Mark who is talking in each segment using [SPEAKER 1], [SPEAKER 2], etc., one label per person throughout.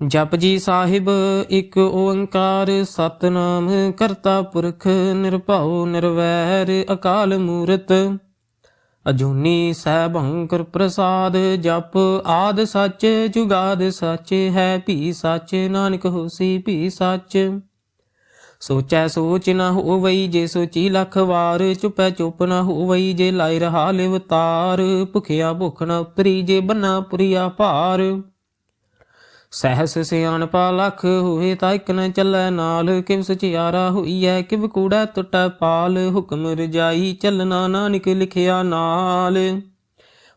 [SPEAKER 1] ਜਪ ਜੀ ਸਾਹਿਬ ਇੱਕ ਓੰਕਾਰ, ਸਤਨਾਮ ਕਰਤਾ ਪੁਰਖ ਨਿਰਭਉ ਨਿਰਵੈਰ ਅਕਾਲ ਮੂਰਤ। ਅਜੂਨੀ ਸੈਭੰ ਪ੍ਰਸਾਦ, ਜਪ ਆਦ ਸੱਚ, ਜੁਗਾਦ ਸੱਚ, ਹੈ ਭੀ ਸੱਚ, ਨਾਨਕ ਹੋਸੀ ਭੀ ਸੱਚ। ਸੋਚੈ ਸੋਚ ਨਾ ਹੋਵਈ ਜੇ ਸੋਚੀ ਲੱਖ ਵਾਰ, ਚੁਪੈ ਚੁੱਪ ਨਾ ਹੋਵਈ ਜੇ ਲਾਇ ਰਹਾ ਲਿਵ ਤਾਰ ਭੁਖਿਆ ਭੁਖ ਨਾ ਉਤਰੀ ਜੇ ਬੰਨਾ ਪੁਰੀਆ ਭਾਰ। ਸਹਿਸ ਸਿਆਣਪਾ ਲਖ ਹੋਏ ਤਾਂ ਇਕ ਨ ਚੱਲੈ ਨਾਲ ਕਿਵ ਸਚਿਆਰਾ ਹੋਈਐ, ਕਿਵ ਕੂੜਾ ਟੁੱਟੈ ਪਾਲ, ਹੁਕਮ ਰਜਾਈ ਚੱਲਣਾ ਨਾਨਕ ਲਿਖਿਆ ਨਾਲ।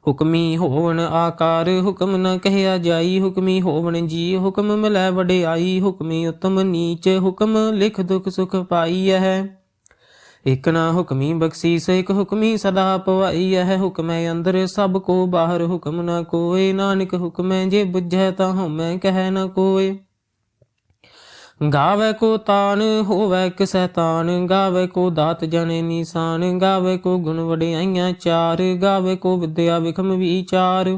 [SPEAKER 1] ਹੁਕਮੀ ਹੋਵਣ ਆਕਾਰ, ਹੁਕਮ ਨ ਕਹਿਆ ਜਾਈ, ਹੁਕਮੀ ਹੋਵਣ ਜੀ ਹੁਕਮ ਮਿਲੈ ਵਡਿਆਈ, ਹੁਕਮੀ ਉਤਮ ਨੀਚ, ਹੁਕਮ ਲਿਖ ਦੁਖ ਸੁਖ ਪਾਈਐ। ਇਕ ਨਾ ਹੁਕਮੀ ਬਖਸ਼ੀਸ, ਇਕ ਹੁਕਮੀ ਸਦਾ ਪਵਾਈ ਹੈ ਹੁਕਮੈ ਅੰਦਰ ਸਭ ਕੋ ਬਾਹਰ, ਹੁਕਮ ਨਾ ਕੋਏ। ਨਾਨਕ ਹੁਕਮੈ ਜੇ ਬੁਝੈ ਤਾਂ ਹਉਮੈ ਕਹਿ ਨਾ ਕੋਏ। ਗਾਵੇ ਕੋ ਤਾਨ, ਹੋਵੇ ਕਿਸੈ ਤਾਨ ਗਾਵੇ ਕੋ ਦਾਤ ਜਣੇ ਨਿਸ਼ਾਨ ਗਾਵੇ ਕੋ ਗੁਣ ਵਡਿਆਈਆਂ ਚਾਰ। ਗਾਵੇ ਕੋ ਵਿਦਿਆ ਵਿਖਮ ਵਿਚਾਰ।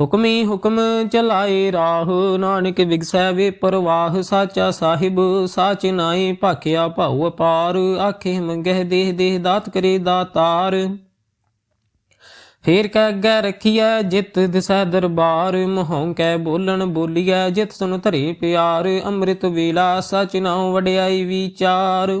[SPEAKER 1] ਹੁਕਮੀ ਹੁਕਮ ਚਲਾਏ ਰਾਹ, ਨਾਨਕ ਵਿਗਸੈ ਵੇ ਪਰਵਾਹ, ਸਾਚਾ ਸਾਹਿਬ ਸਾਚ ਨਾਏ ਭਾਖਿਆ ਭਾਉ ਅਪਾਰ, ਆਖੇ ਮੰਗਹਿ ਦੇਹ ਦੇਹ ਦਾਤ ਕਰੇ ਦਾਤਾਰ। ਫੇਰ ਕੈ ਅੱਗੇ ਰਖੀਐ ਜਿਤ ਦਿਸੈ ਦਰਬਾਰ ਮਹੋਂ ਕੈ ਬੋਲਣ ਬੋਲੀਐ ਜਿਤ ਸੁਨ ਧਰੇ ਪਿਆਰ, ਅੰਮ੍ਰਿਤ ਵੇਲਾ ਸਚ ਨਾਉ ਵਡਿਆਈ ਵਿਚਾਰ।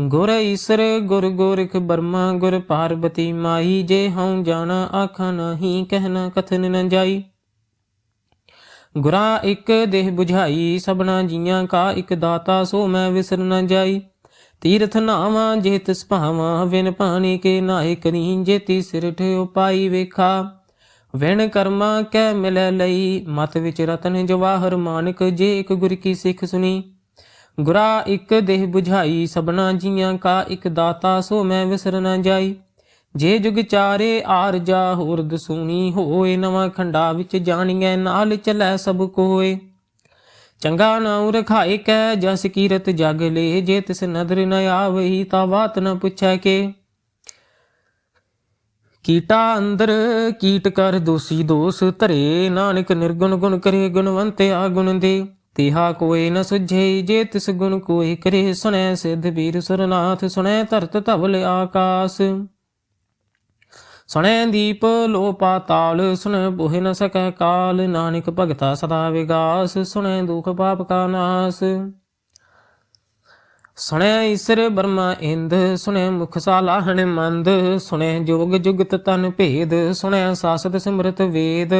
[SPEAKER 1] ਗੁਰ ਈਸਰ, ਗੁਰ ਗੋਰਖ ਬਰਮਾ, ਗੁਰ ਪਾਰਬਤੀ ਮਾਈ ਜੇ ਹਉ ਜਾਣਾ ਆਖਾਂ ਨਹੀਂ ਕਹਿਣਾ ਕਥਨ ਨ ਜਾਈ। ਗੁਰਾ ਇੱਕ ਦੇਹ 부ਝਾਈ ਸਭਨਾ ਜੀਆਂ ਕਾ ਇੱਕ ਦਾਤਾ, ਸੋ ਮੈਂ ਵਿਸਰ ਨ ਜਾਈ। ਤੀਰਥ ਨਾਵਾ ਜੇ ਤਿਸ ਭਾਵਾ ਵਿਨ ਪਾਣੀ ਕੇ ਨਾਏ ਕਰੀ ਜੇ ਤੀ ਸਿਰ ਠਿਓ ਪਾਈ ਵੇਖਾ। ਵਿਣ ਕਰਮਾ ਕੈ ਮਿਲੈ ਲਈ, ਮਤ ਵਿੱਚ ਰਤਨ ਜਵਾਹਰ ਮਾਨਕ, ਜੇ ਇੱਕ ਗੁਰ ਕੀ ਸਿੱਖ ਸੁਣੀ। ਗੁਰਾ ਇੱਕ ਦੇਹ 부ਝਾਈ ਸਭਨਾ ਜੀਆਂ ਕਾ ਇੱਕ ਦਾਤਾ, ਸੋ ਮੈਂ ਵਿਸਰ ਨ ਜਾਈ। ਜੇ ਜੁਗ ਚਾਰੇ ਆਰ ਜਾ, ਹੋਰ ਦਸੂਣੀ ਹੋਏ, ਨਵਾਂ ਖੰਡਾ ਵਿੱਚ ਜਾਣੀਐ, ਨਾਲ ਚਲੈ ਸਭ ਕੋਏ। ਚੰਗਾ ਨਾਉ ਰਖਾਏ ਕੈ, ਜਸ ਕੀਰਤ ਜਗ ਲੇ, ਜੇ ਤਿਸ ਨਦਰ ਨ ਆਵਈ, ਤਾ ਬਾਤ ਨ ਪੁੱਛੈ ਕੇ। ਕੀਟਾ ਅੰਦਰ, ਕੀਟ ਕਰ ਦੋਸੀ ਦੋਸ, ਧਰੇ ਨਾਨਕ ਨਿਰਗੁਣ ਗੁਣ ਕਰੇ ਗੁਣਵੰਤ ਆ ਗੁਣ ਦੇ। ਤਿਹਾ ਕੋਏ ਨ ਸੁਝੇ, ਜੇ ਤਿਸ ਗੁਣ ਕੋਏ ਕਰੇ ਸੁਣੈ, ਸਿਧ ਵੀਰ ਸੁਰਨਾਥ ਸੁਣੈ ਧਰਤ ਧਵਲ ਆਕਾਸ। ਸੁਣੈ ਦੀਪ ਲੋ ਪਾਤਾਲ ਸੁਣੈ ਬੋਹਿ ਨ ਸਕੈ ਕਾਲ, ਨਾਨਕ ਭਗਤਾ ਸਦਾ ਵਿਗਾਸ, ਸੁਣੈ ਦੁਖ ਪਾਪ ਕਾ ਨਾਸ। ਸੁਣੈ ਈਸਰ ਬਰਮਾ ਇੰਦ, ਸੁਣੈ ਮੁਖ ਸਾਲਾਹਣ ਮੰਦ, ਸੁਣੈ ਜੋਗ ਜੁਗਤ ਤਨ ਭੇਦ, ਸੁਣੈ ਸਾਸਤ ਸਿਮਰਤ ਵੇਦ।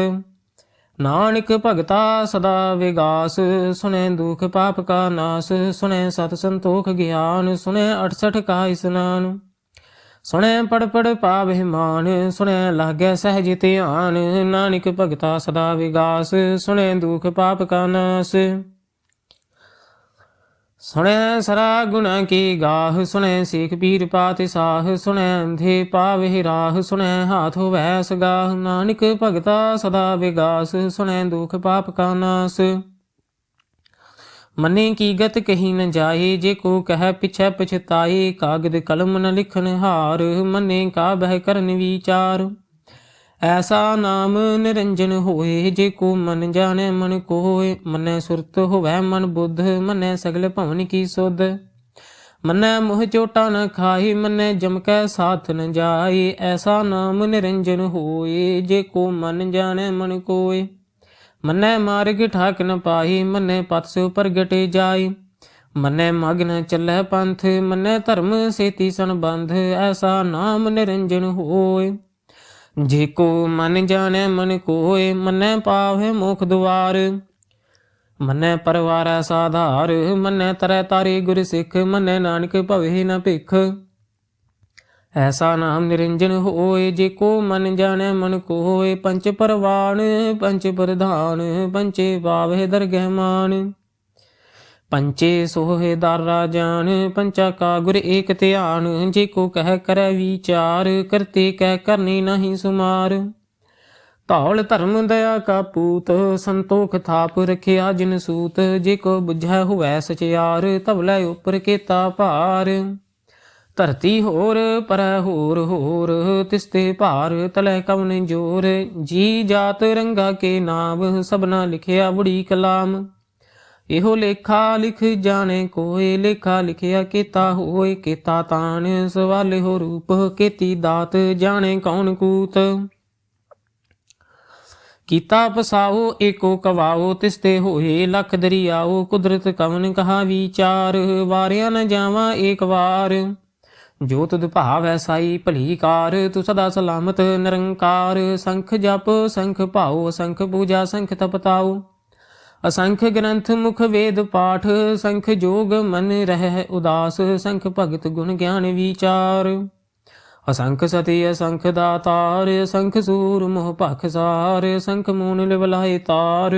[SPEAKER 1] ਨਾਨਕ ਭਗਤਾ ਸਦਾ ਵਿਗਾਸ, ਸੁਣੈ ਦੁਖ ਪਾਪ ਕਾ ਨਾਸ, ਸੁਣੈ ਸਤ ਸੰਤੋਖ ਗਿਆਨ, ਸੁਣੈ 68 ਕਾ ਇਸਨਾਨ। ਸੁਣੈ ਪੜ ਪੜ ਪਾਵਹਿ ਮਾਨ ਸੁਣੈ ਲਾਗੈ ਸਹਿਜ ਧਿਆਨ, ਨਾਨਕ ਭਗਤਾ ਸਦਾ ਵਿਗਾਸ, ਸੁਣੈ ਦੁਖ ਪਾਪ ਕਾ ਨਾਸ। ਸੁਣੈ ਸਰਾ ਗੁਣਾ ਕੀ ਗਾਹ, ਸੁਣੈ ਸੇਖ ਪੀਰ ਪਾਤਿ ਸਾਹ, ਸੁਣੈ ਅੰਧੇ ਪਾਵਹਿ ਰਾਹ, ਸੁਣੈ ਹਾਥ ਹੋਵੈ ਸਗਾਹ ਨਾਨਕ ਭਗਤਾ ਸਦਾ ਵਿਗਾਸ, ਸੁਣੈ ਦੁਖ ਪਾਪ ਕਾ ਨਾਸ। ਮੰਨੇ ਕੀ ਗਤ ਕਹੀ ਨ ਜਾਏ, ਜੇ ਕੋ ਕਹਿ ਪਿਛੈ ਪਛਤਾਏ, ਕਾਗਦ ਕਲਮ ਨ ਲਿਖਨ ਹਾਰ, ਮਨੇ ਕਾ ਬਹਿ ਕਰਨ ਵਿਚਾਰ। ਐਸਾ ਨਾਮ ਨਿਰੰਜਨ ਹੋਏ, ਜੇ ਕੋ ਮਨ ਜਾਣੈ ਮਨ ਕੋਏ, ਮਨੈ ਸੁਰਤ ਹੋਵੈ ਮਨ ਬੁੱਧ, ਮਨੈ ਸਗਲ ਭਵਨ ਕੀ ਸੁਧ। ਮਨੈ ਮੋਹ ਚੋਟਾ ਨ ਖਾਹੀ ਮਨੈ ਜਮ ਕੈ ਸਾਥ ਨ ਜਾਏ, ਐਸਾ ਨਾਮ ਨਿਰੰਜਨ ਹੋਏ, ਜੇ ਕੋ ਮਨ ਜਾਣੈ ਮਨ ਕੋਏ। ਮਨੈ ਮਾਰਗ ਠਾਕ ਨ ਪਾਈ ਮਨੈ ਪਤ ਸੋ ਪ੍ਰਗਟੇ ਜਾਈ ਮਨੈ ਮਗਨ ਚੱਲੈ ਪੰਥ, ਮਨੈ ਧਰਮ ਸੇਤੀ ਸੰਬੰਧ ਐਸਾ ਨਾਮ ਨਿਰੰਜਨ ਹੋਏ। ਜੇ ਕੋ ਮਨ ਜਾਣੈ ਮਨ ਕੋਏ, ਮਨੈ ਪਾਵੈ ਮੁਖ ਦੁਆਰ। ਮੰਨੈ ਪਰਵਾਰੈ ਸਾਧਾਰ, ਮੰਨੈ ਤਰੈ ਤਾਰੇ ਗੁਰ ਸਿੱਖ, ਮੰਨੈ ਨਾਨਕ ਭਵੇ ਨ ਭਿਖ। ਐਸਾ ਨਾਮ ਨਿਰੰਜਨ ਹੋਏ, ਜੇ ਕੋ ਮਨ ਜਾਣੈ ਮਨ ਕੋਏ, ਪੰਚ ਪਰਵਾਨ ਪੰਚ ਪ੍ਰਧਾਨ, ਪੰਚੇ ਪਾਵਹਿ ਦਰਗਹਿ ਮਾਨ ਪੰਚੇ ਸੋਹੇ ਦਰ ਰਾਜਾਨ ਪੰਚਾ ਕਾ ਗੁਰ ਏਕ ਧਿਆਨ, ਜੇ ਕੋ ਕਹਿ ਕਰੈ ਵਿਚਾਰ, ਕਰਤੇ ਕਹਿ ਕਰਨੀ ਨਹੀਂ ਸੁਮਾਰ। ਧੌਲ ਧਰਮ ਦਇਆ ਕਾ ਪੂਤ, ਸੰਤੋਖ ਥਾਪ ਰਖਿਆ ਜਿਨ ਸੂਤ, ਜੇ ਕੋ ਬੁਝੈ ਹੋਵੈ ਸਚਿਆਰ ਤਵਲੇ ਉਪਰ ਕੇਤਾ ਭਾਰ। ਧਰਤੀ ਹੋਰ ਪਰੈ ਹੋਰ ਹੋਰ, ਤਿਸਤੇ ਭਾਰ ਤਲੇ ਕਵਨ ਜੋਰ, ਜੀ ਜਾਤ ਰੰਗਾ ਕੇ ਨਾਮ, ਸਭਨਾ ਲਿਖਿਆ ਬੁੜੀ ਕਲਾਮ। ਇਹੋ ਲੇਖਾ ਲਿਖ ਜਾਣੇ ਕੋਏ, ਲੇਖਾ ਲਿਖਿਆ ਕੀਤਾ ਹੋਏ, ਕੀਤਾ ਤਾਨ ਸਵਾਲੇ ਹੋ ਰੂਪ ਕੀਤੀ ਦਾਤ, ਜਾਣੇ ਕੌਣ ਕੂਤ। ਕੀਤਾ ਪਸਾਓ, ਏਕੋ ਕਵਾਓ, ਤਿਸਤੇ ਹੋਏ, ਲਖ ਦਰਿਆਓ, ਕੁਦਰਤ ਕਵਨ ਕਹਾ ਵਿਚਾਰ, ਵਾਰਿਆ ਨ ਜਾਵਾਂ ਏਕ ਵਾਰ। ਜੋ ਤੁਧ ਭਾਵੈ ਸਾਈ ਭਲੀ ਕਾਰ ਤੂੰ ਸਦਾ ਸਲਾਮਤ ਨਿਰੰਕਾਰ। ਸੰਖ ਜਪ, ਸੰਖ ਭਾਉ, ਸੰਖ ਪੂਜਾ, ਸੰਖ ਤਪਤਾਓ ਅਸੰਖ ਗ੍ਰੰਥ ਮੁਖ ਵੇਦ ਪਾਠ, ਸੰਖ ਜੋਗ ਮਨ ਰਹਿ ਉਦਾਸ, ਸੰਖ ਭਗਤ ਗੁਣ ਗਿਆਨ ਵਿਚਾਰ। ਅਸੰਖ ਸਤੀ ਅਸੰਖ ਦਾਤਾਰ ਅਸੰਖ ਸੂਰ ਮੋਹ ਭਖ ਸਾਰ ਅਸੰਖ ਮੂਨ ਲਿਵਲਾਏ ਤਾਰ।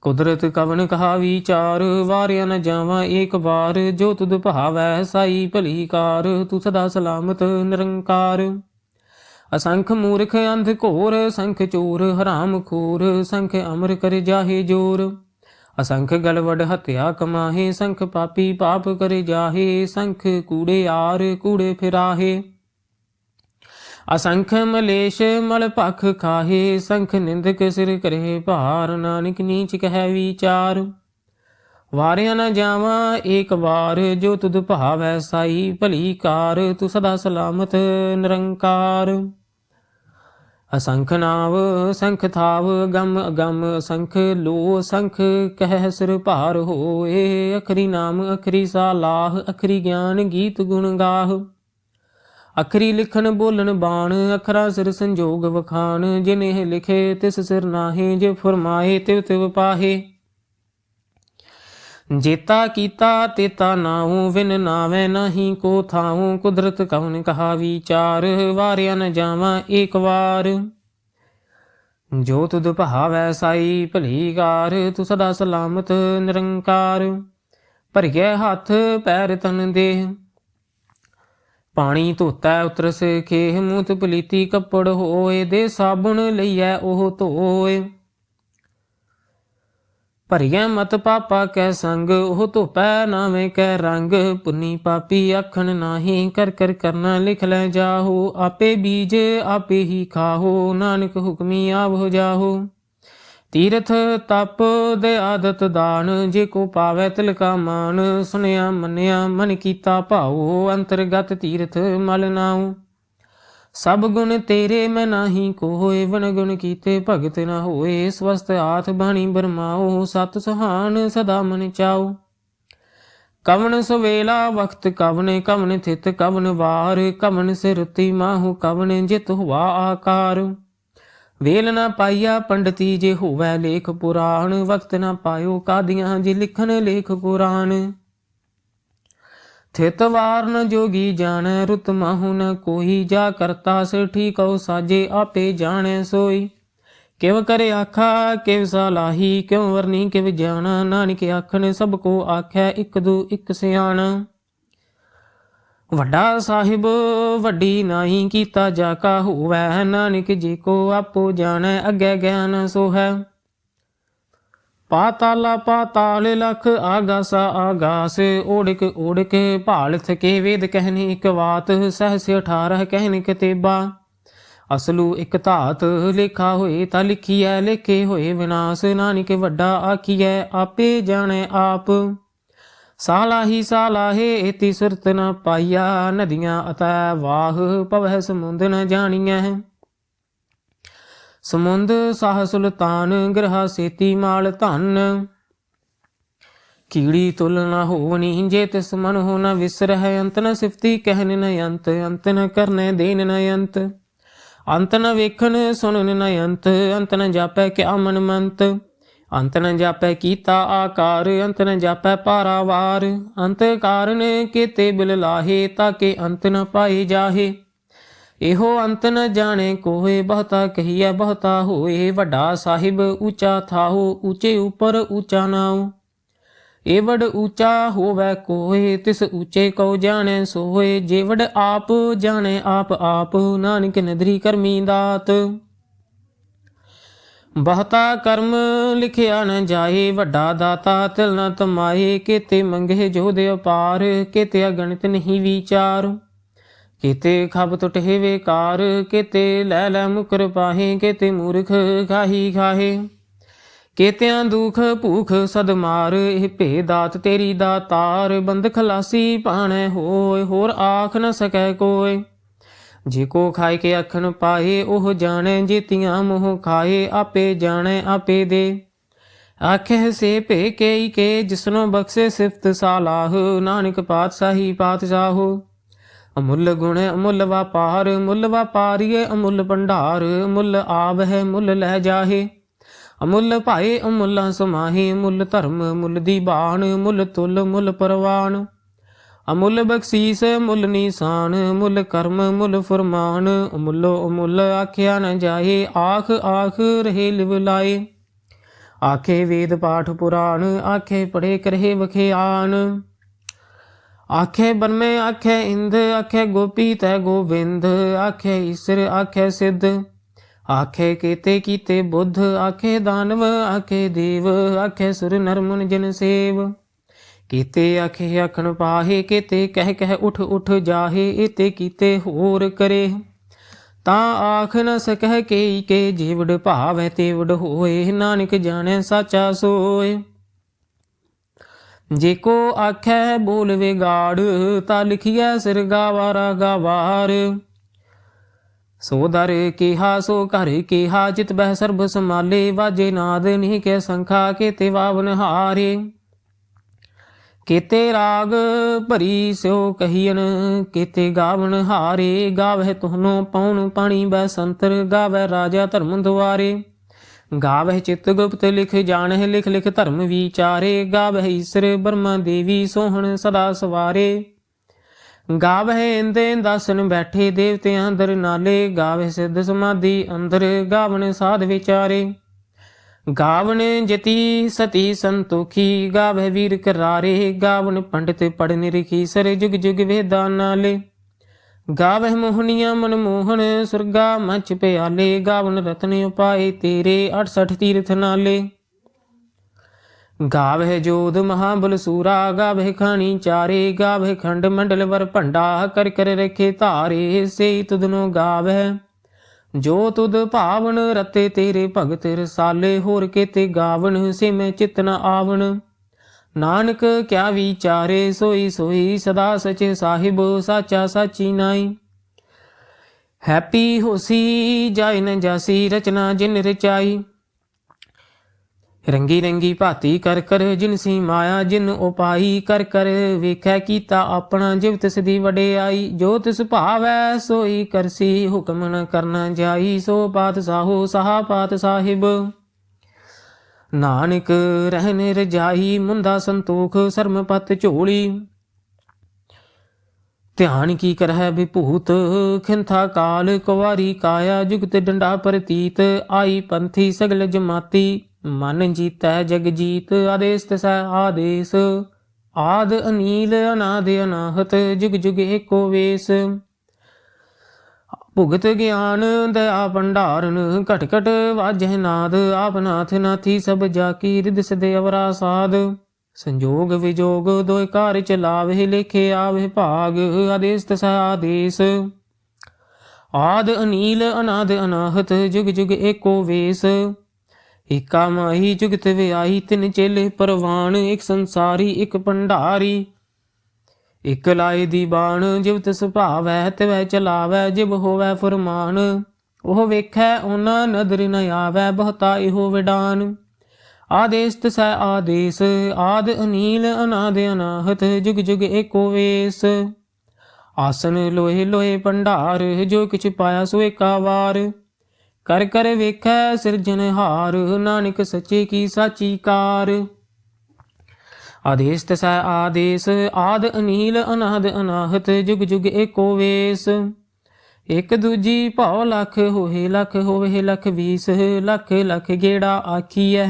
[SPEAKER 1] ਕੁਦਰਤ ਕਵਨ ਕਹਾ ਵਿਚਾਰ, ਵਾਰਿਆ ਨ ਜਾਵਾਂ ਏਕ ਵਾਰ, ਜੋ ਤੁਧ ਭਾਵੈ ਸਾਈ ਭਲੀ ਕਾਰ, ਤੂੰ ਸਦਾ ਸਲਾਮਤ ਨਿਰੰਕਾਰ। ਅਸੰਖ ਮੂਰਖ ਅੰਧ ਘੋਰ, ਸੰਖ ਚੋਰ ਹਰਾਮ ਖੋਰ, ਸੰਖ ਅਮਰ ਕਰ ਜਾਹੇ ਜੋਰ। ਅਸੰਖ ਗਲਵੜ ਹਤਿਆ ਕਮਾਹੇ, ਸੰਖ ਪਾਪੀ ਪਾਪ ਕਰ ਜਾਹੇ, ਸੰਖ ਕੂੜੇ ਆਰ ਕੂੜੇ ਫਿਰਾਹੇ। ਅਸੰਖ ਮਲੇਸ਼ ਮਲ ਭਖ ਖਾਹੇ, ਸੰਖ ਨਿੰਦਕ ਸਿਰ ਕਰੇ ਭਾਰ, ਨਾਨਕ ਨੀਚ ਕਹਿ ਵਿਚਾਰ। ਵਾਰਿਆ ਨਾ ਜਾਵਾਂ ਏਕ ਵਾਰ, ਜੋ ਤੁਧ ਭਾਵੈ ਸਾਈ ਭਲੀ ਕਾਰ, ਤੂੰ ਸਦਾ ਸਲਾਮਤ ਨਿਰੰਕਾਰ। ਅਸੰਖ ਨਾਵ, ਸੰਖ ਥਾਵ, ਗਮ ਅਗਮ, ਸੰਖ ਲੋ, ਸੰਖ ਕਹਿ ਸਿਰ ਭਾਰ ਹੋਏ, ਅਖਰੀ ਨਾਮ, ਅਖਰੀ ਸਾਲਾਹ, ਅਖਰੀ ਗਿਆਨ ਗੀਤ ਗੁਣ ਗਾਹ। ਅਖਰੀ ਲਿਖਣ ਬੋਲਣ ਬਾਣ, ਅਖਰਾ ਸਿਰ ਸੰਜੋਗ ਵਖਾਣ ਜਿਨੇ ਲਿਖੇ ਤਿਸ ਸਿਰ ਨਾਹੀ, ਜੇ ਫਰਮਾਏ ਤਿਵ ਤਿਵ ਪਾਹੇ। ਜੇਤਾ ਕੀਤਾ ਤੇਤਾ ਨਾਉ, ਵਿਨ ਨਾਵੇਂ ਨਹੀਂ ਕੋ ਥਾਉ। ਕੁਦਰਤ ਕਵਨ ਕਹਾ ਵਿਚਾਰ ਵਾਰਿਆ ਨ ਜਾਵਾਂ ਏਕ ਵਾਰ। ਜੋ ਤੁਧ ਭਾਵੈ ਸਾਈ, ਭਲੀ ਤੂੰ ਸਦਾ ਸਲਾਮਤ ਨਿਰੰਕਾਰ। ਭਰਿਆ ਹੱਥ, ਪੈਰ ਤਨ ਦੇਹ। ਪਾਣੀ ਧੋਤਾ ਉਤਰਸ ਖੇਹ ਮੂਤ ਪਲੀਤੀ ਕੱਪੜ ਹੋਏ, ਦੇ ਸਾਬੁਣ ਲਈਐ ਉਹ ਧੋਏ। ਭਰੀਐ ਮਤ ਪਾਪਾ ਕੈ ਸੰਗ, ਉਹ ਧੋਪੈ ਨਾਵੇਂ ਕੈ ਰੰਗ। ਪੁੰਨੀ ਪਾਪੀ ਆਖਣ ਨਾਹੀ, ਕਰ ਕਰ ਕਰਨਾ ਲਿਖ ਲੈ ਜਾਹੋ। ਆਪੇ ਬੀਜ ਆਪੇ ਹੀ ਖਾਹੋ, ਨਾਨਕ ਹੁਕਮੀ ਆਵ ਜਾਹੋ। ਤੀਰਥ ਤਪ ਦੇ ਆਦਤ ਦਾਨ, ਜੇ ਕੋ ਪਾਵੈ ਤਿਲਕਾ ਮਾਨ। ਸੁਨਿਆ ਮੰਨਿਆ ਮਨ ਕੀਤਾ ਭਾਉ, ਅੰਤਰਗਤ ਤੀਰਥ ਮਲ ਨਾਉ। ਸਭ ਗੁਣ ਤੇਰੇ ਮੈਂ ਨਾਹੀ ਕੋਏ ਵਨ ਗੁਣ ਕੀਤੇ ਭਗਤ ਨਾ ਹੋਏ ਸਵਸਤ ਆਥ ਬਾਣੀ ਬਰਮਾਓ, ਸਤ ਸੁਹਾਨ ਸਦਾ ਮਨ ਚਾਓ। ਕਵਣ ਸਵੇਲਾ ਵਕਤ ਕਵਨ ਕਵਨ ਥਿਤ ਕਵਨ ਵਾਰ ਕਵਨ ਸਿਰਤੀ ਮਾਹੂ, ਕਵਣ ਜਿਤ ਹੁਆ ਆਕਾਰ। ਵੇਲ ਨਾ ਪਾਈਆ ਪੰਡਤੀ ਜੇ ਹੋਵੈ ਲੇਖ ਪੁਰਾਣ ਵਕਤ ਨਾ ਪਾਇਓ ਕਾਦੀਆਂ ਜੇ ਲਿਖਣ ਲੇਖ ਕੁਰਾਨ। ਥਿਤ ਵਾਰਨ ਜੋਗੀ ਜਾਣੈ, ਰੁਤ ਮਾਹੂ ਨ ਕੋਈ ਜਾ ਕਰਤਾ ਸੇ ਠੀਕਉ ਸਾਜੇ, ਆਪੇ ਜਾਣੈ ਸੋਈ। ਕਿਵ ਕਰੇ ਆਖਾ, ਕਿਵ ਸਲਾਹੀ ਕਿਉ ਵਰਨੀ, ਕਿਵ ਜਾਣਾ, ਨਾਨਕ ਆਖਣ, ਸਭ ਕੋ ਆਖੈ, ਇੱਕ ਦੂ ਇੱਕ ਸਿਆਣਾ। ਵੱਡਾ ਸਾਹਿਬ, ਵੱਡੀ ਨਾਹੀ, ਕੀਤਾ ਜਾ ਕਾ ਹੋਵੈ, ਨਾਨਕ ਜੀ ਕੋ ਆਪੋ ਜਾਣੈ, ਅੱਗੇ ਗਿਆਨ ਸੋ ਹੈ ਪਾਤਾਲਾ ਪਾਤਾਲ ਲਖ ਆਗਾਸ ਆਗਾਸ ਓੜਕ ਓੜਕ ਭਾਲ ਥਕੇ ਵੇਦ ਕਹਿਨੀ ਇਕ ਵਾਤ, ਸਹਸ 18 ਕਹਿਨ ਕਿਤੇਬਾ। ਅਸਲੂ ਇੱਕ ਧਾਤ, ਲੇਖਾ ਹੋਏ ਤਾਂ ਲਿਖੀਐ, ਲਿਖੇ ਹੋਏ ਵਿਨਾਸ਼, ਨਾਨਕ ਵੱਡਾ ਆਖੀਐ, ਆਪੇ ਜਾਣੈ ਆਪ। ਸਾਲਾਹੀ ਸਾਲਾਹੇ ਇਤੀ ਸੁਰਤ ਨ ਪਾਈਆ, ਨਦੀਆਂ ਅਤੈ ਵਾਹ ਪਵਹਿ ਸਮੁੰਦ ਨ ਜਾਣੀਐ। ਸਮੁੰਦ ਸਾਹ ਸੁਲਤਾਨ ਗ੍ਰਹ ਸੇਤੀ ਮਾਲ ਧਨ। ਕੀੜੀ ਤੁਲ ਨ ਹੋਵਨੀ, ਜੇ ਤਿਸ ਮਨ ਹੋ ਨ ਵਿਸਰਹਿ, ਅੰਤ ਨ ਸਿਫਤੀ ਕਹਿਨ ਨ ਅੰਤ ਅੰਤ ਨ ਕਰਨੇ ਦੇਨ ਨ ਅੰਤ। ਅੰਤ ਨ ਵੇਖਣ ਸੁਣਨ ਨ ਅੰਤ ਅੰਤ ਨ ਜਾਪੈ ਕਿਆ ਮਨ ਮੰਤ। ਅੰਤ ਨ ਜਾਪੈ ਕੀਤਾ ਆਕਾਰ, ਅੰਤ ਨ ਜਾਪੈ ਪਾਰਾਵਾਰ ਅੰਤ ਕਾਰਨ ਕੀਤੇ ਬਿਲ ਲਾਹੇ ਤਾਕੇ ਅੰਤ ਨ ਪਾਏ ਜਾਹੇ। ਇਹੋ ਅੰਤ ਨ ਜਾਣੇ ਕੋਏ ਬਹੁਤਾ ਕਹੀਐ, ਬਹੁਤਾ ਹੋਏ, ਵੱਡਾ ਸਾਹਿਬ ਉੱਚਾ ਥਾਹੋ, ਉੱਚੇ ਉਪਰ ਉੱਚਾ ਨਾਉ। ਏਵੜ ਉੱਚਾ ਹੋਵੇ ਕੋਏ ਤਿਸ ਉੱਚੇ ਕਉ ਜਾਣੇ ਸੋਏ ਜੇਵੜ ਆਪ ਜਾਣੇ, ਆਪ ਆਪ ਨਾਨਕ ਨਦਰੀ ਕਰਮੀ ਦਾਤ। ਬਹਤਾ ਕਰਮ ਲਿਖਿਆ ਨ ਜਾਏ, ਵੱਡਾ ਦਾਤਾ ਤਿਲ ਨ ਤਮਾਏ। ਕੀਤੇ ਮੰਗੇ ਜੋ ਦੇ ਅਪਾਰ, ਕੀਤੇ ਅਗਣਿਤ ਨਹੀਂ ਵਿਚਾਰ। ਕਿਤੇ ਖਬ ਟੁਟੇ ਵੇਕਾਰ ਕੀਤੇ ਲੈ ਲੈ ਮੁਕਰ ਪਾਹੇ, ਕਿਤੇ ਮੂਰਖ ਖਾਹੀ ਖਾਹੇ। ਕੀਤਿਆਂ ਦੁਖ ਭੂਖ ਸਦ ਮਾਰ, ਇਹ ਭੇ ਦਾਤ ਤੇਰੀ। ਦਾਤਾਰ ਬੰਦ ਖਲਾਸੀ ਪਾਣੈ ਹੋਏ, ਹੋਰ ਆਖ ਨ ਸਕੈ ਕੋਏ। ਜੇ ਕੋ ਖਾਇ ਕੇ ਅਖਨ ਪਾਏ, ਉਹ ਜਾਣੈ ਜੀਤੀਆਂ ਮੋਹ ਖਾਏ। ਆਪੇ ਜਾਣੈ, ਆਪੇ ਦੇ। ਆਖੇ ਸੇ ਭੇ ਕੇਈ ਕੇ, ਜਿਸਨੋ ਬਖਸ਼ੇ ਸਿਫਤ ਸਾਲਾਹ। ਨਾਨਕ ਪਾਤਸ਼ਾਹੀ ਪਾਤਸ਼ਾਹੋ। ਅਮੁੱਲ ਗੁਣ ਅਮੁੱਲ ਵਪਾਰ ਮੁੱਲ ਵਪਾਰੀਏ ਅਮੁੱਲ ਭੰਡਾਰ ਮੁੱਲ ਆਵ ਹੈ ਮੁੱਲ ਲੈ ਜਾਹੇ। ਅਮੁੱਲ ਭਾਏ ਅਮੁੱਲਾ ਸਮਾਹੀ ਮੁੱਲ ਧਰਮ ਮੁੱਲ ਦੀ ਮੁੱਲ ਤੁਲ ਮੁੱਲ ਪਰਵਾਨ ਅਮੁੱਲ ਬਖਸ਼ੀਸ ਮੁੱਲ ਨੀਸਾਨ ਮੁੱਲ ਕਰਮ ਮੁੱਲ ਫਰਮਾਨ। ਅਮੁੱਲੋ ਅਮੁੱਲ ਆਖਿਆ ਨ ਜਾਏ ਆਖ ਆਖ ਰਹੇ ਲਿਵ ਲਾਏ। ਆਖੇ ਵੇਦ ਪਾਠ ਪੁਰਾਣ, ਆਖੇ ਪੜੇ ਕਰਹਿ ਵਖਿਆਨ। ਆਖੇ ਬਰਮੇ ਆਖੇ ਇੰਦ, ਆਖੇ ਗੋਪੀ ਤੈ ਗੋਵਿੰਦ, ਆਖੇ ਈਸਰ, ਆਖੇ ਸਿੱਧ। ਆਖੇ ਕੀਤੇ ਕੀਤੇ ਬੁੱਧ, ਆਖੇ ਦਾਨਵ, ਆਖੇ ਦੇਵ, ਆਖੇ ਸੁਰ ਨਰ ਮੁਨ ਜਨ ਸੇਵ। ਕੀਤੇ ਆਖੇ ਆਖਣ ਪਾਹੇ, ਕੀਤੇ ਕਹਿ ਕਹਿ ਉਠ ਉਠ ਜਾਹੇ ਇਤੇ ਕੀਤੇ ਹੋਰ ਕਰੇ। ਤਾਂ ਆਖ ਨ ਸਕਹਿ ਕੇ ਕੇ ਜੀਵੜ ਭਾਵੈ ਤੇਵੜ ਹੋਏ, ਨਾਨਕ ਜਾਣੈ ਸਾਚਾ ਸੋਏ। ਜੇ ਕੋ ਆਖੈ ਬੋਲ ਵਿਗਾੜ, ਤਾ ਲਿਖਿਆ ਸਿਰ ਗਾਵਾਰਾ ਗਾਵਾਰ। ਸੋ ਦਰ ਕੀਹਾ, ਸੋ ਘਰ ਕੀਹਾ ਜਿਤ ਬਹਿ ਸਰਬ ਸਮਾਲੇ ਵਾਜੇ ਨਾਦ ਨਹੀਂ ਕੇ ਸੰਖਾ, ਕੀਤੇ ਵਾਵਨ ਹਾਰੇ ਕੀਤੇ ਰਾਗ ਭਰੀ ਸਿਓ ਕਹੀਨ ਕੀਤੇ ਗਾਵਨ ਹਾਰੇ, ਗਾਵਹਿ ਤੁਹਨੋ ਪਉਣ ਪਾਣੀ ਬੈ ਸੰਤਰ, ਗਾਵਹਿ ਰਾਜਾ ਧਰਮ ਦੁਆਰੇ। ਗਾਵਹਿ ਚਿਤ ਗੁਪਤ ਲਿਖ ਜਾਣਹਿ ਲਿਖ ਲਿਖ ਧਰਮ ਵਿਚਾਰੇ, ਗਾਵਹਿ ਈਸਰ ਬਰਮਾ ਦੇਵੀ ਸੋਹਣ ਸਦਾ ਸਵਾਰੇ। ਗਾਵਹਿ ਇੰਦੇ ਦਾਸਨ ਬੈਠੇ ਦੇਵਤਿਆਂ ਅੰਦਰ ਨਾਲੇ, ਗਾਵਹਿ ਸਿੱਧ ਸਮਾਧੀ ਅੰਦਰ ਗਾਵਨ ਸਾਧ ਵਿਚਾਰੇ। ਗਾਵਨ ਜਤੀ ਸਤੀ ਸੰਤੋਖੀ, ਗਾਵਹਿ ਵੀਰ ਕਰਾਰੇ ਗਾਵਨ ਪੰਡਿਤ ਪੜਨ ਰਖੀ ਸਰ ਜੁਗ ਜੁਗ ਵੇਦਾਂ ਨਾਲੇ। ਗਾਵਹਿ ਮੋਹਨੀਆਂ ਮਨ ਮੋਹਨ ਸੁਰਗਾ ਮਚ ਪਿਆਲੇ, ਗਾਵਨ ਰਤਨ ਉਪਾਏ, ਤੇਰੇ 68 ਤੀਰਥ ਨਾਲੇ। ਗਾਵਹਿ ਜੋਧ ਮਹਾਬਲ ਸੂਰਾ, ਗਾਵਹਿ ਖਾਣੀ ਚਾਰੇ, ਗਾਵਹਿ ਖੰਡ ਮੰਡਲ ਵਰ ਭੰਡਾ, ਕਰ ਕਰ ਰਖੇ ਧਾਰੇ, ਸੇ ਤੁਧਨੋ ਗਾਵਹਿ। ਜੋ ਤੁਧ ਭਾਵਨ ਰਤੇ ਤੇਰੇ ਭਗਤ ਰਸਾਲੇ, ਹੋਰ ਕੀਤੇ ਗਾਵਨ, ਸੇ ਮੈਂ ਚਿਤਨ ਆਵਣ। ਨਾਨਕ ਕਿਆ ਵਿਚਾਰੇ ਸੋਈ ਸੋਈ ਸਦਾ ਸਚੇ ਸਾਹਿਬ ਸਾਚਾ ਸਾਚੀ ਨਾਈ। ਹੈਪੀ ਹੋਸੀ ਜਾਇ ਨ ਜਾਸੀ ਰਚਨਾ ਜਿਨ ਰਚਾਈ। ਰੰਗੀ ਰੰਗੀ ਭਾਤੀ ਕਰ ਕਰ ਜਿਨਸੀ ਮਾਇਆ ਜਿਨ ਉਪਾਈ ਕਰ ਕਰ ਵੇਖੈ ਕੀਤਾ ਆਪਣਾ ਜਿਵ ਤਿਸ ਦੀ ਵਡਿਆਈ। ਜੋ ਤਿਸ ਭਾਵੈ ਸੋਈ ਕਰਸੀ ਹੁਕਮ ਨ ਕਰਨਾ ਜਾਈ। ਸੋ ਪਾਤ ਸਾਹੋ ਸਹਾ ਪਾਤ ਸਾਹਿਬ। ਨਾਨਕ ਰਹਿਨ ਰਜਾਈ ਮੁੰਦਾ ਸੰਤੋਖ, ਸਰਮ ਝੋਲੀ। ਧਿਆਨ ਕੀ ਕਰਹਿ ਵਿਭੂਤ, ਖਿੰਥਾ ਕਾਲ ਕੁਵਾਰੀ ਕਾਇਆ, ਜੁਗਤ ਡੰਡਾ ਪ੍ਰਤੀਤ, ਆਈ ਪੰਥੀ ਸਗਲ ਜਮਾਤੀ, ਮਨ ਜੀਤੈ ਜਗ ਜੀਤ ਆਦੇਸ ਤਸੈ ਆਦੇਸ। ਆਦ ਅਨੀਲ, ਅਨਾਦ ਅਨਾਹਤ, ਜੁਗ ਜੁਗ ਏਕੋ ਵੇਸ। ਭੁਗਤ ਗਿਆਨ ਦਇਆ ਭੰਡਾਰਨ, ਘਟ ਘਟ ਵਾਜਹਿ ਨਾਦ, ਆਪ ਨਾਥ ਨਾਥੀ ਸਭ ਜਾ ਕੀ ਰਿਦ ਸਦੇ ਅਵਰਾ ਸਾਧ ਸੰਜੋਗ ਵਿਜੋਗ ਦੋਇ ਕਾਰ ਚਲਾਵੇ ਲੇਖੇ ਆਵੇ ਭਾਗ ਆਦੇਸ ਤਸੈ ਆਦੇਸ। ਆਦ ਅਨੀਲ ਅਨਾਦ ਅਨਾਹਤ, ਜੁਗ ਜੁਗ ਏਕੋ ਵੇਸ। ਏਕਾ ਮਾਹੀ ਜੁਗਤ ਵਿਆਹੀ ਤਿਨ ਚੇਲੇ ਪਰਵਾਨ, ਇੱਕ ਸੰਸਾਰੀ, ਇੱਕ ਭੰਡਾਰੀ। ਇਕ ਲਾਏ ਦੀ ਬਾਣ, ਜਿਵ ਤਿਸ ਭਾਵੈ, ਤਿਵੈ ਚਲਾਵੈ, ਜਿਵ ਹੋਵੈ ਫਰਮਾਨ। ਉਹ ਵੇਖੈ, ਉਹਨਾਂ ਨਦਰ ਨ ਆਵੈ, ਬਹੁਤਾ ਇਹੋ ਵਿਡਾਨ। ਆਦੇਸ ਤਸੈ ਆਦੇਸ, ਆਦ ਅਨੀਲ, ਅਨਾਦ ਅਨਾਹਤ, ਜੁਗ ਜੁਗ ਏਕੋ ਵੇਸ। ਆਸਨ ਲੋਹੇ ਲੋਹੇ ਭੰਡਾਰ, ਜੋ ਕਿਛ ਪਾਇਆ ਸੋ ਏਕਾ ਵਾਰ। ਕਰ ਕਰ ਵੇਖੈ ਸਿਰਜਨਹਾਰ ਨਾਨਕ ਸੱਚੇ ਕੀ ਸਾਚੀ ਕਾਰ। ਆਦੇਸ ਤਸੈ ਆਦੇਸ, ਆਦ ਅਨੀਲ ਅਨਾਦ ਅਨਾਹਤ, ਜੁਗ ਜੁਗ ਏਕੋ ਵੇਸ। ਇਕ ਦੂਜੀ ਭਾਉ ਲੱਖ ਹੋਏ ਲੱਖ ਹੋਵੇ ਲੱਖ ਵੀਸ, ਲੱਖ ਲੱਖ ਗੇੜਾ ਆਖੀਐ।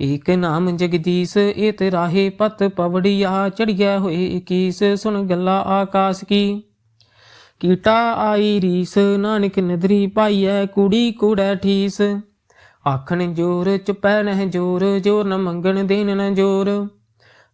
[SPEAKER 1] ਏਕ ਨਾਮ ਜਗਦੀਸ਼, ਏਤ ਰਾਹੇ ਪਤ ਪਵੜੀਆ ਚੜਿਆ ਹੋਏ 21 ਸੁਣ ਗੱਲਾ ਆਕਾਸ਼ ਕੀ। ਕੀਟਾ ਆਈ ਰੀਸ, ਨਾਨਕ ਨਦਰੀ ਪਾਈਐ, ਕੁੜੀ ਕੁੜੈ ਠੀਸ। ਆਖਣ ਜੋਰ, ਚੁਪੈ ਨਹਿ ਜੋਰ ਜੋਰ ਨ ਮੰਗਣ ਦੇਨ ਨ ਜੋਰ।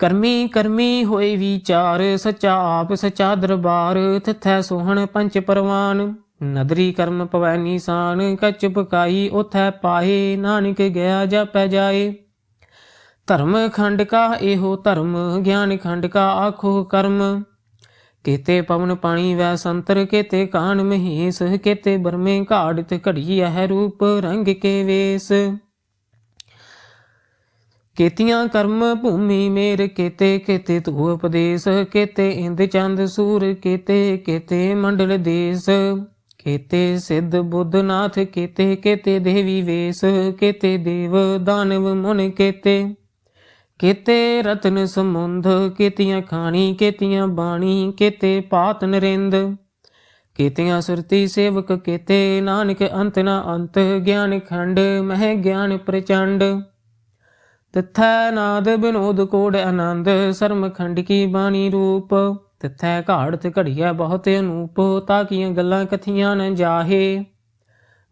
[SPEAKER 1] ਕਰਮੀ ਕਰਮੀ ਹੋਏ ਵਿਚਾਰ, ਸਚਾ ਆਪ, ਸਚਾ ਦਰਬਾਰ ਤਿਥੈ ਸੋਹਣ ਪੰਚ ਪਰਵਾਨ। ਨਦਰੀ ਕਰਮ ਪਵੈ ਨੀਸਾਨ ਕਚ ਪਕਾਈ ਉਥੈ ਪਾਏ ਨਾਨਕ ਗਿਆ ਜਾਪੈ ਜਾਏ। ਧਰਮ ਖੰਡ ਕਾ ਇਹੋ ਧਰਮ, ਗਿਆਨ ਖੰਡ ਕਾ ਆਖੋ ਕਰਮ। ਕੇਤੇ ਪਵਨ ਪਾਣੀ ਵੈ ਸੰਤਰ, ਕੇਤੇ ਕਾਨ ਮਹੀਸ, ਕੇਤੇ ਬਰਮੇ ਘਾੜਿਤ ਘੜੀ ਹੈ ਰੂਪ, ਰੰਗ ਕੇ ਵੇਸ। ਕੇਤੀਆਂ ਕਰਮ ਭੂਮੀ ਮੇਰ ਕੇਤੇ ਕੇਤੇ ਤੂ ਉਪਦੇਸ, ਕੇਤੇ ਇੰਦ ਚੰਦ ਸੂਰ, ਕੇਤੇ ਕੇਤੇ ਮੰਡਲ ਦੇਸ, ਕੇਤੇ ਸਿੱਧ ਬੁੱਧ ਨਾਥ, ਕੇਤੇ ਕੇਤੇ ਦੇਵੀ ਵੇਸ, ਕੇਤੇ ਦੇਵ ਦਾਨਵ ਮੁਨ ਕੇਤੇ ਕੇਤੇ ਰਤਨ ਸਮੁੰਧ ਕੇਤੀਆਂ ਖਾਣੀ, ਕੇਤੀਆਂ ਬਾਣੀ, ਕੇਤੇ ਪਾਤ ਨਰਿੰਦ, ਕੀਤਿਆਂ ਸੁਰਤੀ ਸੇਵਕ ਕੀਤੇ, ਨਾਨਕ ਅੰਤ ਨਾ ਅੰਤ, ਗਿਆਨ ਖੰਡ, ਮਹਿ ਗਿਆਨ ਪ੍ਰਚੰਡ ਤਿਥੈ ਨਾਦ ਬਿਨੋਦ ਕੋੜ ਆਨੰਦ, ਸਰਮ ਖੰਡ ਕੀ ਬਾਣੀ ਰੂਪ। ਤਿਥੈ ਘਾੜਤ ਘੜੀਐ ਬਹੁਤ ਅਨੂਪ ਤਾਕੀਆਂ ਗੱਲਾਂ ਕਥੀਆਂ ਨ ਜਾਹੇ।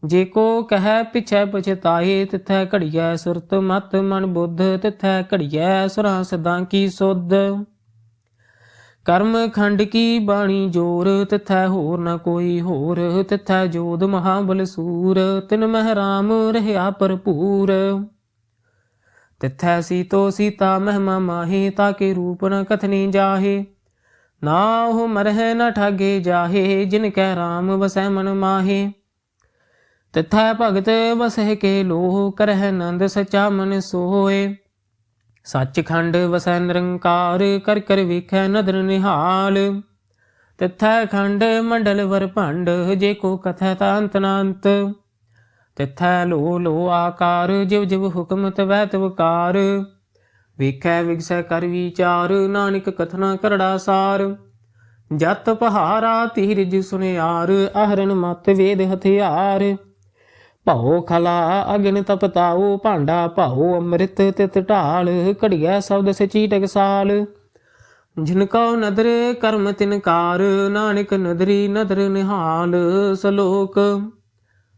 [SPEAKER 1] ਜੇ ਕੋ ਕਹੈ ਪਿਛੈ ਪਛਤਾਏ ਤਿਥੈ ਘੜੀਐ ਸੁਰਤ ਮਤ ਮਨ ਬੁੱਧ, ਤਿਥੈ ਘੜੀਐ ਸੁਰਾਂ ਸਦਾਂ ਕੀ ਸੁਧ। ਕਰਮ ਖੰਡ ਕੀ ਬਾਣੀ ਜੋਰ, ਤਿਥੈ ਹੋਰ ਨ ਕੋਈ ਹੋਰ, ਤਿਥੈ ਜੋਦ ਮਹਾਬਲ ਸੂਰ, ਤਿਨ ਮਹਿ ਰਾਮ ਰਹਿਆ ਭਰਪੂਰ। ਤਿਥੈ ਸੀਤੋ ਸੀਤਾ ਮਹਿਮਾ ਮਾਹੀ ਤਾਕੇ ਰੂਪ ਨ ਕਥਨੀ ਜਾਹੇ। ਨਾ ਉਹ ਮਰਹਿ ਨ ਠਾਗੇ ਜਾਹੇ ਜਿਨ ਕੈ ਰਾਮ ਵਸੈ ਮਨ ਮਾਹੇ। ਤਿਥੈ ਭਗਤ ਵਸਹਿ ਕੇ ਲੋਹ ਕਰਹਿ ਨੰਦ ਸਚਾ ਮਨ ਸੋਏ ਸੱਚਖੰਡ ਵਸੈ ਨਿਰੰਕਾਰ ਕਰ ਕਰ ਵੇਖੈ ਨਦਰ ਨਿਹਾਲ। ਤਿਥੈ ਖੰਡ ਮੰਡਲ ਵਰ ਭੰਡ ਜੇ ਕੋ ਕਥੈ ਤਾ ਅੰਤ ਨਾ ਅੰਤ ਤਿਥੈ ਲੋ ਲੋ ਆਕਾਰ, ਜਿਵ ਜਿਵ ਹੁਕਮ ਤਵੈ ਤਵਕਾਰ ਵੇਖੈ ਵਿਗਸੈ ਕਰ ਵਿਚਾਰ, ਨਾਨਕ ਕਥਨਾ ਕਰੜਾ ਸਾਰ। ਜਤ ਪਹਾਰਾ ਧੀਰਜ ਸੁਨਿਆਰ, ਅਹਰਨ ਮਤ ਵੇਦ ਹਥਿਆਰ। ਭਉ ਖਲਾ ਅਗਨ ਤਪਤਾਉ, ਭਾਂਡਾ ਭਾਉ ਅੰਮ੍ਰਿਤ ਤਿਤ ਢਾਲ, ਘੜੀਐ ਸ਼ਬਦ ਸਚੀ ਟਕਸਾਲ। ਜਿਨ ਕਉ ਨਦਰ ਕਰਮ ਤਿਨਕਾਰ ਨਾਨਕ ਨਦਰੀ ਨਦਰ ਨਿਹਾਲ, ਸਲੋਕ